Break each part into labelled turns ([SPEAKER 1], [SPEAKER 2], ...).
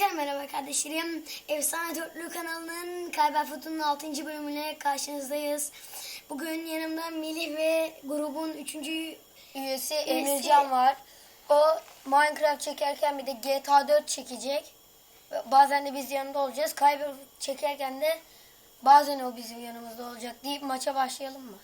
[SPEAKER 1] Arkadaşlar merhaba kardeşlerim. Efsane Dörtlü kanalının Kalber Futu'nun 6. bölümüne karşınızdayız. Bugün yanımda Melih ve grubun 3.
[SPEAKER 2] üyesi Emircan var. O Minecraft çekerken bir de GTA 4 çekecek. Bazen de biz yanında olacağız. Kaybı çekerken de bazen o bizim yanımızda olacak deyip maça başlayalım mı?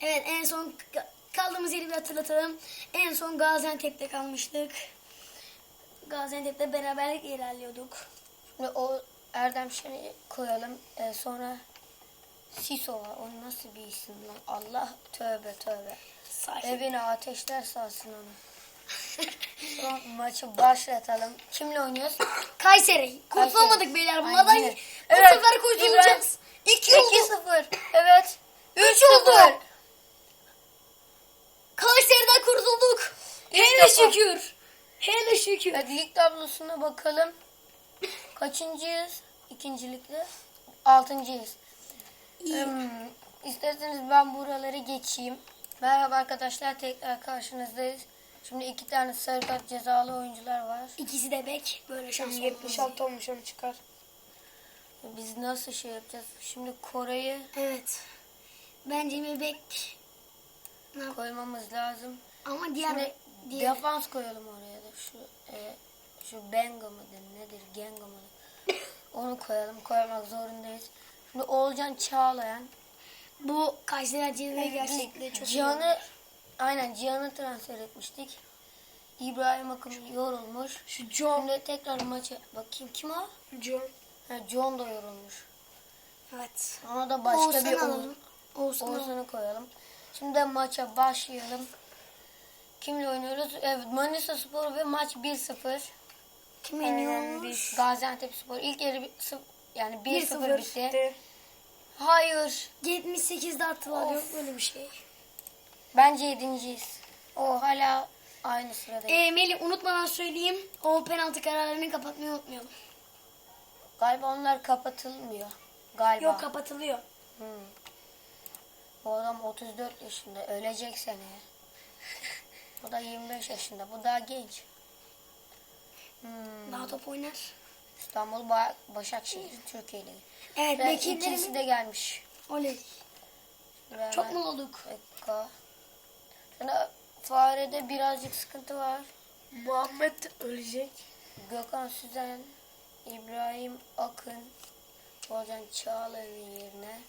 [SPEAKER 1] Evet en son ka- kaldığımız yeri bir hatırlatalım. En son Gaziantep'te kalmıştık. Gaziantep'te beraberlik ilerliyorduk.
[SPEAKER 2] Şimdi o Erdem Şen'i koyalım. Ee, sonra Siso var. O nasıl bir isim lan? Allah tövbe tövbe.
[SPEAKER 1] Sakin.
[SPEAKER 2] Evine ateşler salsın onu. Son maçı başlatalım. Kimle oynuyoruz?
[SPEAKER 1] Kayseri. Kurtulamadık beyler. Bunlardan
[SPEAKER 2] Aynen.
[SPEAKER 1] bu
[SPEAKER 2] Evet,
[SPEAKER 1] sefer kurtulacağız. 2 oldu.
[SPEAKER 2] 2-0. Evet.
[SPEAKER 1] 3 oldu.
[SPEAKER 2] 3-0.
[SPEAKER 1] Kayseri'den kurtulduk. Hele
[SPEAKER 2] defa.
[SPEAKER 1] şükür. Hele şükür.
[SPEAKER 2] Evet, lig tablosuna bakalım. Kaçıncıyız? İkincilikte. Altıncıyız. Hmm, isterseniz ben buraları geçeyim. Merhaba arkadaşlar tekrar karşınızdayız. Şimdi iki tane sarı kart cezalı oyuncular var.
[SPEAKER 1] İkisi de bek. Böyle şans olmaz.
[SPEAKER 3] 76 olmuş onu çıkar.
[SPEAKER 2] Biz nasıl şey yapacağız? Şimdi Koray'ı
[SPEAKER 1] Evet. Bence bir bek. Ne yap-
[SPEAKER 2] koymamız lazım.
[SPEAKER 1] Ama diğer
[SPEAKER 2] Şimdi
[SPEAKER 1] diğer
[SPEAKER 2] defans koyalım oraya. Şu e, şu Benga mıdır nedir? Genga mıdır? Onu koyalım. Koymak zorundayız. Şimdi Oğulcan Çağlayan.
[SPEAKER 1] bu Kayseri Hacı'yı gerçekten çok iyi.
[SPEAKER 2] Cihan'ı aynen Cihan'ı transfer etmiştik. İbrahim Akın yorulmuş.
[SPEAKER 3] Şu John.
[SPEAKER 2] Şimdi tekrar maça bakayım kim o?
[SPEAKER 3] John.
[SPEAKER 2] Ha, John da yorulmuş.
[SPEAKER 1] Evet.
[SPEAKER 2] Ona da başka
[SPEAKER 1] Oğuzhan'ı
[SPEAKER 2] bir Oğuz-.
[SPEAKER 1] Oğuzhan'ı
[SPEAKER 2] koyalım. Şimdi başlayalım. başlayalım. Kimle oynuyoruz? Evet Manisa Spor ve maç 1-0.
[SPEAKER 1] Kim
[SPEAKER 2] Ee,
[SPEAKER 1] yeniyormuş?
[SPEAKER 2] biz Gaziantep Spor ilk yarı sıf- yani 1-0
[SPEAKER 1] 1-0
[SPEAKER 2] bitti.
[SPEAKER 3] De.
[SPEAKER 2] Hayır.
[SPEAKER 1] 78'de attılar
[SPEAKER 2] Of.
[SPEAKER 1] yok böyle bir şey.
[SPEAKER 2] Bence yedinciyiz. O hala aynı sırada.
[SPEAKER 1] Ee, Melih unutmadan söyleyeyim. O penaltı kararlarını kapatmayı unutmayalım.
[SPEAKER 2] Galiba onlar kapatılmıyor. Galiba.
[SPEAKER 1] Yok kapatılıyor.
[SPEAKER 2] Hmm. Bu adam 34 yaşında. Ölecek seneye. Bu da 25 yaşında. Bu daha genç. Hmm.
[SPEAKER 1] Daha top oynar.
[SPEAKER 2] İstanbul Ba- Başakşehir Türkiye Ligi.
[SPEAKER 1] Evet
[SPEAKER 2] Ve
[SPEAKER 1] bekirlerimi.
[SPEAKER 2] de gelmiş.
[SPEAKER 1] Oley.
[SPEAKER 2] Ve
[SPEAKER 1] Çok mu olduk?
[SPEAKER 2] Dakika. Şimdi Fare'de birazcık sıkıntı var.
[SPEAKER 3] Muhammed ölecek.
[SPEAKER 2] Gökhan Süzen, İbrahim Akın, Olcan Çağlayan'ın yerine.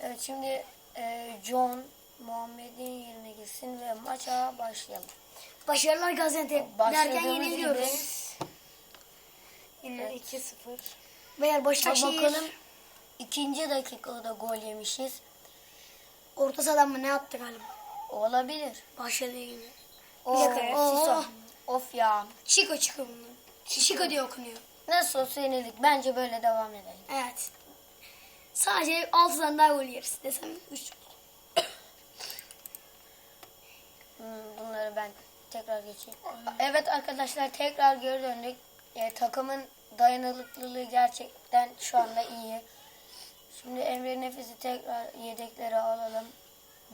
[SPEAKER 2] Evet şimdi e, John Muhammed'in yerine gitsin ve maça başlayalım.
[SPEAKER 1] Başarılar Gaziantep.
[SPEAKER 2] Başladığımız
[SPEAKER 1] Derken yeniliyoruz.
[SPEAKER 3] Yine
[SPEAKER 2] Evet.
[SPEAKER 3] 2-0.
[SPEAKER 1] Beyler
[SPEAKER 2] Ha,
[SPEAKER 1] Başakşehir.
[SPEAKER 2] bakalım ikinci dakikada gol yemişiz.
[SPEAKER 1] Orta sahadan mı ne attı galiba?
[SPEAKER 2] Olabilir.
[SPEAKER 1] Başladı yine.
[SPEAKER 2] O,
[SPEAKER 1] dakika. Oo.
[SPEAKER 2] Siso. Of ya.
[SPEAKER 1] Chico Chico bunlar. Chico diye okunuyor.
[SPEAKER 2] Nasıl olsa yenildik. Bence böyle devam edelim.
[SPEAKER 1] Evet. Sadece 6'dan daha gol yeriz desem 3.
[SPEAKER 2] Hmm, ben tekrar geçeyim. Evet arkadaşlar tekrar geri döndük. E, takımın dayanıklılığı gerçekten şu anda iyi. Şimdi Emre Nefis'i tekrar yedeklere alalım.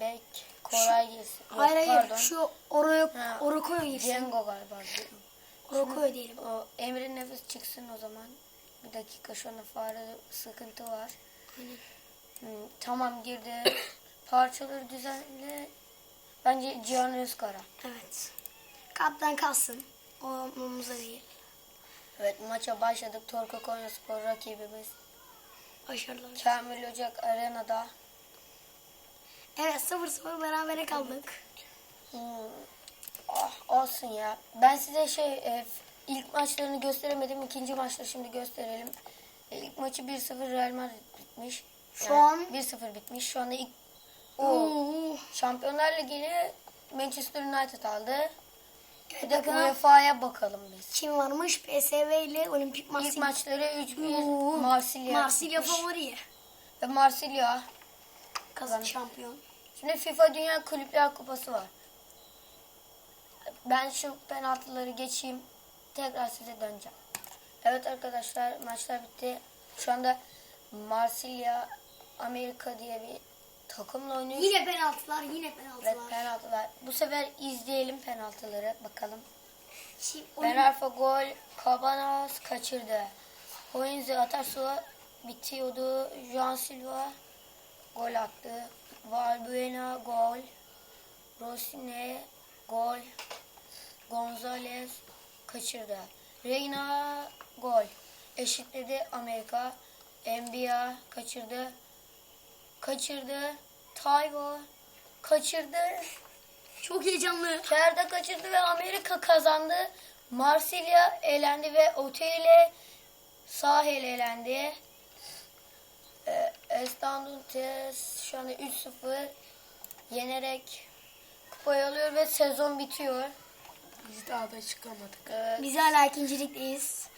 [SPEAKER 2] Bek, Koray girsin. Yok,
[SPEAKER 1] Hayır hayır
[SPEAKER 2] pardon.
[SPEAKER 1] şu Oroyo,
[SPEAKER 2] Ha,
[SPEAKER 1] Orokoyo girsin.
[SPEAKER 2] Cengo galiba.
[SPEAKER 1] Orokoyo diyelim.
[SPEAKER 2] O Emre Nefis çıksın o zaman. Bir dakika şu anda fare sıkıntı var.
[SPEAKER 1] Aynen.
[SPEAKER 2] Hmm, tamam girdi. Parçaları düzenle. Bence Cihan Özkara.
[SPEAKER 1] Evet. Kaptan kalsın. O umurumuzda değil.
[SPEAKER 2] Evet maça başladık. Torku Konyaspor rakibimiz.
[SPEAKER 1] Başarılar.
[SPEAKER 2] Kamil Ocak Arena'da.
[SPEAKER 1] Evet 0-0 berabere kaldık.
[SPEAKER 2] Hmm, ah, olsun ya. Ben size şey e, ilk maçlarını gösteremedim. İkinci maçları şimdi gösterelim. E, ilk maçı 1-0 Real Madrid bitmiş.
[SPEAKER 1] Şu an-
[SPEAKER 2] 1-0 bitmiş. Şu anda ilk o
[SPEAKER 1] Oo.
[SPEAKER 2] Şampiyonlar Ligi'ni Manchester United aldı. Bir de. UEFA'ya bakalım biz.
[SPEAKER 1] Kim varmış? PSV ile Olimpik
[SPEAKER 2] İlk
[SPEAKER 1] Marsilya.
[SPEAKER 2] maçları 3-1
[SPEAKER 1] Oo.
[SPEAKER 2] Marsilya.
[SPEAKER 1] Marsilya favori.
[SPEAKER 2] Ve Marsilya.
[SPEAKER 1] Kazan şampiyon.
[SPEAKER 2] Şimdi FIFA Dünya Kulüpler Kupası var. Ben şu penaltıları geçeyim. Tekrar size döneceğim. Evet arkadaşlar maçlar bitti. Şu anda Marsilya Amerika diye bir takımla oynuyor.
[SPEAKER 1] Yine penaltılar, yine
[SPEAKER 2] Evet
[SPEAKER 1] penaltılar.
[SPEAKER 2] penaltılar. Bu sefer izleyelim penaltıları bakalım.
[SPEAKER 1] Şimdi
[SPEAKER 2] Ben Arfa gol. Cabanas kaçırdı. Hoyinze Atarsu'a bitiyordu. Juan Silva gol attı. Valbuena gol. Rosine gol. Gonzalez kaçırdı. Reina gol. Eşitledi Amerika. Enbia kaçırdı. Kaçırdı. Tayvo kaçırdı.
[SPEAKER 1] çok heyecanlı.
[SPEAKER 2] Kerda kaçırdı ve Amerika kazandı. Marsilya elendi ve Otele sahil elendi. Ee, Estanduntes şu anda 3-0 yenerek kupayı alıyor ve sezon bitiyor.
[SPEAKER 3] Biz daha da çıkamadık.
[SPEAKER 2] Evet.
[SPEAKER 1] Biz hala ikincilikteyiz.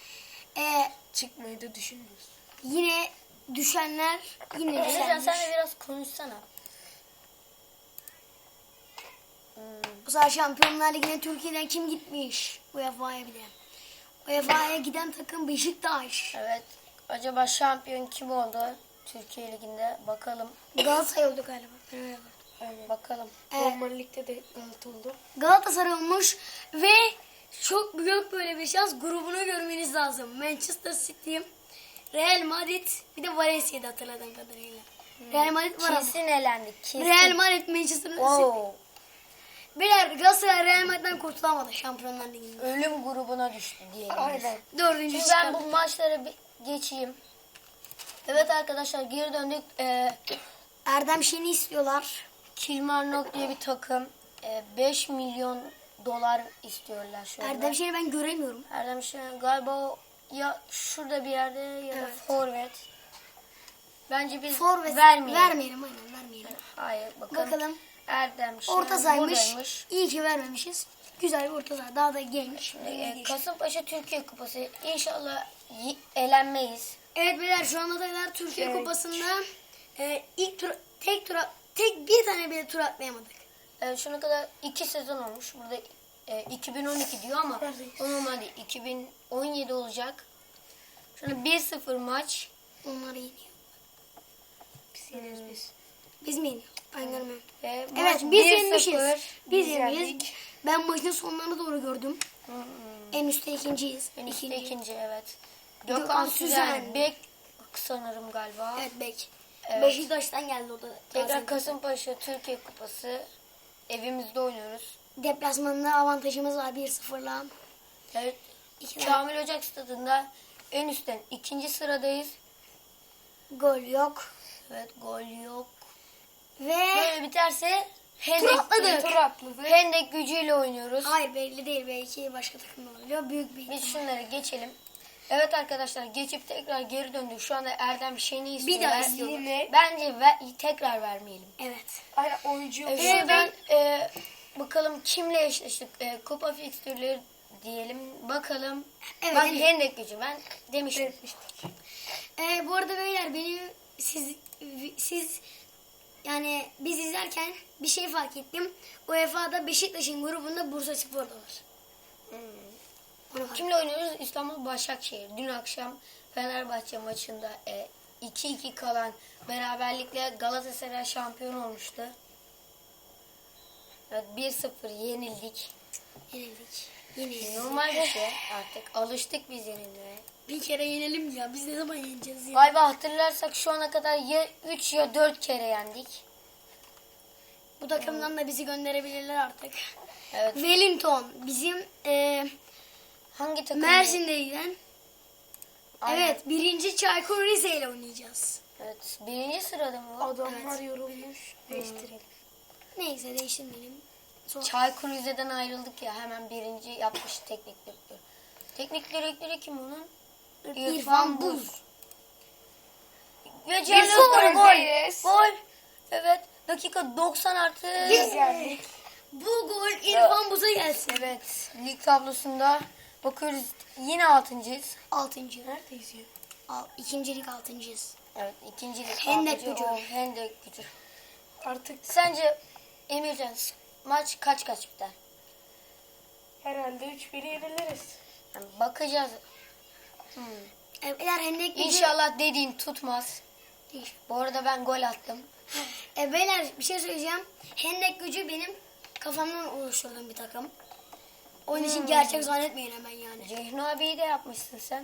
[SPEAKER 1] Ee,
[SPEAKER 3] Çıkmayı da düşünmüyoruz.
[SPEAKER 1] yine düşenler yine düşenler.
[SPEAKER 2] sen de biraz konuşsana.
[SPEAKER 1] Bu sefer Şampiyonlar Ligi'ne Türkiye'den kim gitmiş? UEFA'ya bile. UEFA'ya giden takım Beşiktaş.
[SPEAKER 2] Evet. Acaba şampiyon kim oldu? Türkiye Ligi'nde bakalım.
[SPEAKER 1] Galatasaray oldu galiba.
[SPEAKER 3] Aynen.
[SPEAKER 2] Bakalım.
[SPEAKER 1] Evet.
[SPEAKER 3] Normal ligde de Galata oldu.
[SPEAKER 1] Galatasaray olmuş ve çok büyük böyle bir şans grubunu görmeniz lazım. Manchester City, Real Madrid bir de Valencia'da hatırladığım kadarıyla. Real Madrid var ama.
[SPEAKER 2] Kesin elendi. Kesin.
[SPEAKER 1] Real Madrid Manchester City.
[SPEAKER 2] Wow.
[SPEAKER 1] Beyler Galatasaray Real Madrid'den kurtulamadı Şampiyonlar Ligi'nde.
[SPEAKER 2] Ölüm grubuna düştü diyelim.
[SPEAKER 3] Aynen.
[SPEAKER 1] Dördüncü
[SPEAKER 2] Şimdi ben
[SPEAKER 1] çıkardı.
[SPEAKER 2] bu maçlara bir geçeyim. Evet arkadaşlar geri döndük. Ee,
[SPEAKER 1] Erdem Şen'i istiyorlar.
[SPEAKER 2] Kilmarnock diye bir takım. Ee, 5 milyon dolar istiyorlar şu anda.
[SPEAKER 1] Erdem Şen'i ben göremiyorum.
[SPEAKER 2] Erdem Şen galiba o ya şurada bir yerde ya da
[SPEAKER 1] Evet.
[SPEAKER 2] forvet. Bence biz
[SPEAKER 1] Forvet
[SPEAKER 2] vermeyelim.
[SPEAKER 1] vermeyelim aynen vermeyelim.
[SPEAKER 2] Hayır bakalım.
[SPEAKER 1] Bakalım.
[SPEAKER 2] Erdem Şen
[SPEAKER 1] Orta saymış.
[SPEAKER 2] buradaymış.
[SPEAKER 1] İyi ki vermemişiz. Güzel bir orta saha. Daha da genç.
[SPEAKER 2] Ee, Kasımpaşa Türkiye Kupası. İnşallah elenmeyiz.
[SPEAKER 1] Evet beyler şu anda da Türkiye
[SPEAKER 3] Evet.
[SPEAKER 1] Kupası'nda e, ilk tur tek tura tek bir tane bile tur atlayamadık.
[SPEAKER 2] Evet, şuna kadar iki sezon olmuş. Burada e, 2012 diyor ama o normalde 2017 olacak. Şuna 1-0 maç.
[SPEAKER 1] Onlar yeniyor.
[SPEAKER 3] Biz yeneriz biz.
[SPEAKER 1] Biz mi yeniyor? Ben görmüyorum.
[SPEAKER 2] Ve
[SPEAKER 1] Evet biz
[SPEAKER 2] 1-0.
[SPEAKER 1] yenmişiz. Biz yenmişiz. Ben maçın sonlarına doğru gördüm.
[SPEAKER 2] Hı hı.
[SPEAKER 1] En üstte ikinciyiz.
[SPEAKER 2] En üstte
[SPEAKER 1] İkinci.
[SPEAKER 2] ikinci evet.
[SPEAKER 1] Gökhan Süzen.
[SPEAKER 2] Bek sanırım galiba.
[SPEAKER 1] Evet Bek.
[SPEAKER 2] Evet.
[SPEAKER 1] Beşiktaş'tan geldi o da.
[SPEAKER 2] Tekrar. Kasımpaşa Türkiye Kupası. Evimizde oynuyoruz.
[SPEAKER 1] Deplasmanda avantajımız var 1-0'la.
[SPEAKER 2] Evet.
[SPEAKER 1] İki
[SPEAKER 2] Kamil Ocak stadında en üstten ikinci sıradayız.
[SPEAKER 1] Gol yok.
[SPEAKER 2] Evet gol yok.
[SPEAKER 1] Ve
[SPEAKER 2] Böyle biterse Hendek,
[SPEAKER 1] Tur atladık.
[SPEAKER 3] Tur atladık.
[SPEAKER 2] Hendek gücüyle oynuyoruz.
[SPEAKER 1] hayır belli değil belki başka takımda oluyor. Büyük bir
[SPEAKER 2] Biz şunları geçelim. Evet arkadaşlar geçip tekrar geri döndük. Şu anda Erdem Şen'i istiyorlar.
[SPEAKER 1] daha istiyorlar.
[SPEAKER 3] Yine-
[SPEAKER 2] Bence ver- tekrar vermeyelim.
[SPEAKER 1] Evet.
[SPEAKER 3] Aynen oyuncu.
[SPEAKER 2] E, şuradan e, bakalım kimle eşleştik. E, Kupa fikstürleri diyelim. Bakalım.
[SPEAKER 1] Evet,
[SPEAKER 2] Bak
[SPEAKER 1] Hendek.
[SPEAKER 2] Hendek gücü ben demiştim.
[SPEAKER 1] Ee, bu arada beyler benim siz siz yani biz izlerken bir şey fark ettim. UEFA'da Beşiktaş'ın grubunda Bursa Spor da var. Fark
[SPEAKER 2] Kimle oynuyoruz? İstanbul Başakşehir. Dün akşam Fenerbahçe maçında e, 2-2 kalan beraberlikle Galatasaray şampiyon olmuştu. Evet 1-0 yenildik.
[SPEAKER 1] yenildik. Yine
[SPEAKER 2] Normal bir şey artık. Alıştık biz yenilmeye.
[SPEAKER 1] bir kere yenelim ya. Biz ne zaman yeneceğiz ya?
[SPEAKER 2] Galiba hatırlarsak şu ana kadar ya 3 ya 4 kere yendik.
[SPEAKER 1] Bu takımdan da bizi gönderebilirler artık.
[SPEAKER 2] Evet.
[SPEAKER 1] Wellington bizim e,
[SPEAKER 2] Hangi takım?
[SPEAKER 1] Mersin'de giden.
[SPEAKER 2] Aynen.
[SPEAKER 1] Evet birinci Çaykur Rize ile oynayacağız.
[SPEAKER 2] Evet. Birinci sırada mı?
[SPEAKER 3] Adamlar yorulmuş. Değiştirelim.
[SPEAKER 1] Neyse değiştirmeyelim. Sonra
[SPEAKER 2] Çaykur Rize'den ayrıldık ya hemen birinci yapmış teknik direktör. Teknik direktörü kim onun?
[SPEAKER 1] İrfan Buz.
[SPEAKER 2] Ve
[SPEAKER 3] Bir
[SPEAKER 2] Cihan
[SPEAKER 3] sıfır
[SPEAKER 2] Özkan gol. Gol. Evet. Dakika 90 artı.
[SPEAKER 3] Biz.
[SPEAKER 1] Bu gol İrfan Buz'a gelsin.
[SPEAKER 2] Evet. Lig tablosunda bakıyoruz yine altıncıyız.
[SPEAKER 1] Altıncı.
[SPEAKER 3] Neredeyiz ya?
[SPEAKER 1] Al, ikincilik altıncıyız.
[SPEAKER 2] Evet ikinci lig.
[SPEAKER 1] Hendek gücü.
[SPEAKER 2] Hendek gücü.
[SPEAKER 3] Artık
[SPEAKER 2] Sence Emircan maç kaç kaç biter?
[SPEAKER 3] herhalde 3-1 yeniliriz.
[SPEAKER 2] Yani bakacağız. Hmm.
[SPEAKER 1] E, Eğer hendek gücü...
[SPEAKER 2] İnşallah dediğin tutmaz. Bu arada ben gol attım.
[SPEAKER 1] E, beyler bir şey söyleyeceğim. Hendek gücü benim kafamdan oluşturduğum bir takım. Onun için gerçek zannetmeyin hemen yani.
[SPEAKER 2] Ceyhun abiyi de yapmışsın sen.